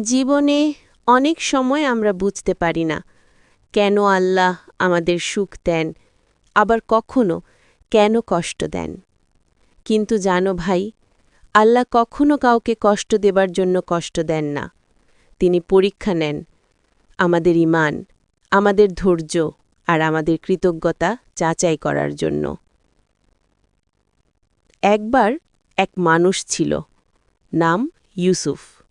জীবনে অনেক সময় আমরা বুঝতে পারি না, কেন আল্লাহ আমাদের সুখ দেন, আবার কখনো কেন কষ্ট দেন। কিন্তু জানো ভাই, আল্লাহ কখনো কাউকে কষ্ট দেবার জন্য কষ্ট দেন না। তিনি পরীক্ষা নেন, আমাদের ইমান আমাদের ধৈর্য আর আমাদের কৃতজ্ঞতা যাচাই করার জন্য। একবার এক মানুষ ছিল, নাম ইউসুফ।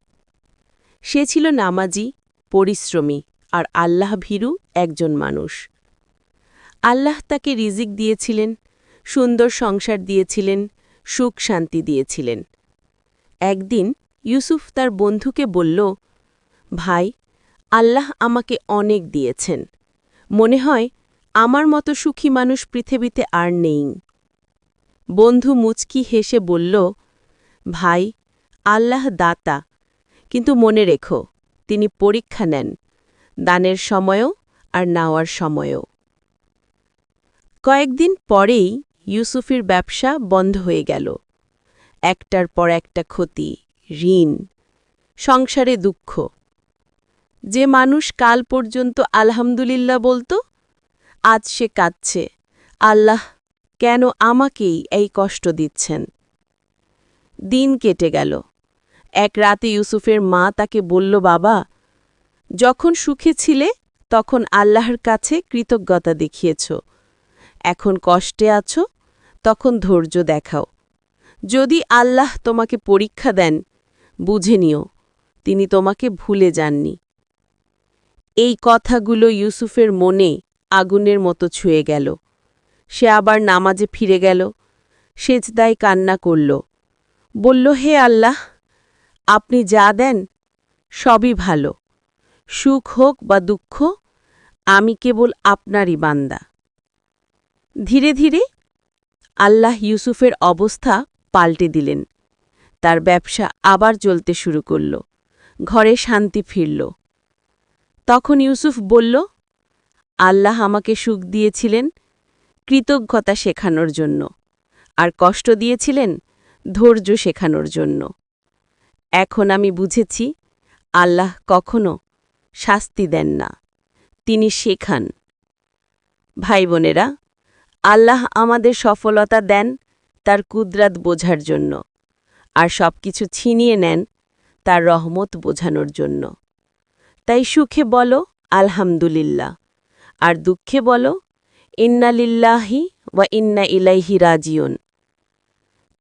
সে ছিল নামাজি, পরিশ্রমী আর আল্লাহ ভীরু একজন মানুষ। আল্লাহ তাকে রিজিক দিয়েছিলেন, সুন্দর সংসার দিয়েছিলেন, সুখ শান্তি দিয়েছিলেন। একদিন ইউসুফ তার বন্ধুকে বলল, ভাই, আল্লাহ আমাকে অনেক দিয়েছেন। মনে হয় আমার মতো সুখী মানুষ পৃথিবীতে আর নেই। বন্ধু মুচকি হেসে বলল, ভাই, আল্লাহ দাতা কিন্তু মনে রেখো, তিনি পরীক্ষা নেন, দানের সময়ও আর নাওয়ার সময়ও। কয়েকদিন পরেই ইউসুফের ব্যবসা বন্ধ হয়ে গেল। একটার পর একটা ক্ষতি, ঋণ, সংসারে দুঃখ। যে মানুষ কাল পর্যন্ত আলহামদুলিল্লাহ বলতো, আজ সে কাঁদছে, আল্লাহ কেন আমাকেই এই কষ্ট দিচ্ছেন? দিন কেটে গেল। এক রাতে ইউসুফের মা তাকে বলল, বাবা, যখন সুখে ছিলে, তখন আল্লাহর কাছে কৃতজ্ঞতা দেখিয়েছ। এখন কষ্টে আছো, তখন ধৈর্য দেখাও। যদি আল্লাহ তোমাকে পরীক্ষা দেন, বুঝে নিও, তিনি তোমাকে ভুলে যাননি। এই কথাগুলো ইউসুফের মনে আগুনের মতো ছুঁয়ে গেল। সে আবার নামাজে ফিরে গেল। সেজদায় কান্না করল। বলল, হে আল্লাহ আপনি যা দেন, সবই ভালো। সুখ হোক বা দুঃখ, আমি কেবল আপনারই বান্দা। ধীরে ধীরে আল্লাহ ইউসুফের অবস্থা পাল্টে দিলেন। তার ব্যবসা আবার চলতে শুরু করল। ঘরে শান্তি ফিরল। তখন ইউসুফ বলল, আল্লাহ আমাকে সুখ দিয়েছিলেন কৃতজ্ঞতা শেখানোর জন্য, আর কষ্ট দিয়েছিলেন ধৈর্য শেখানোর জন্য। এখন আমি বুঝেছি, আল্লাহ কখনো শাস্তি দেন না। তিনি শেখান। ভাই বোনেরা, আল্লাহ আমাদের সফলতা দেন তার কুদরাত বোঝার জন্য আর সব কিছু ছিনিয়ে নেন তার রহমত বোঝানোর জন্য। তাই সুখে বলো, আলহামদুলিল্লাহ। আর দুঃখে বলো ইন্না লিল্লাহি ওয়া ইন্না ইলাইহি রাজিউন।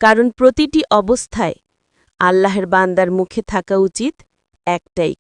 কারণ প্রতিটি অবস্থায় আল্লাহর বান্দার মুখে থাকা উচিত একটাই।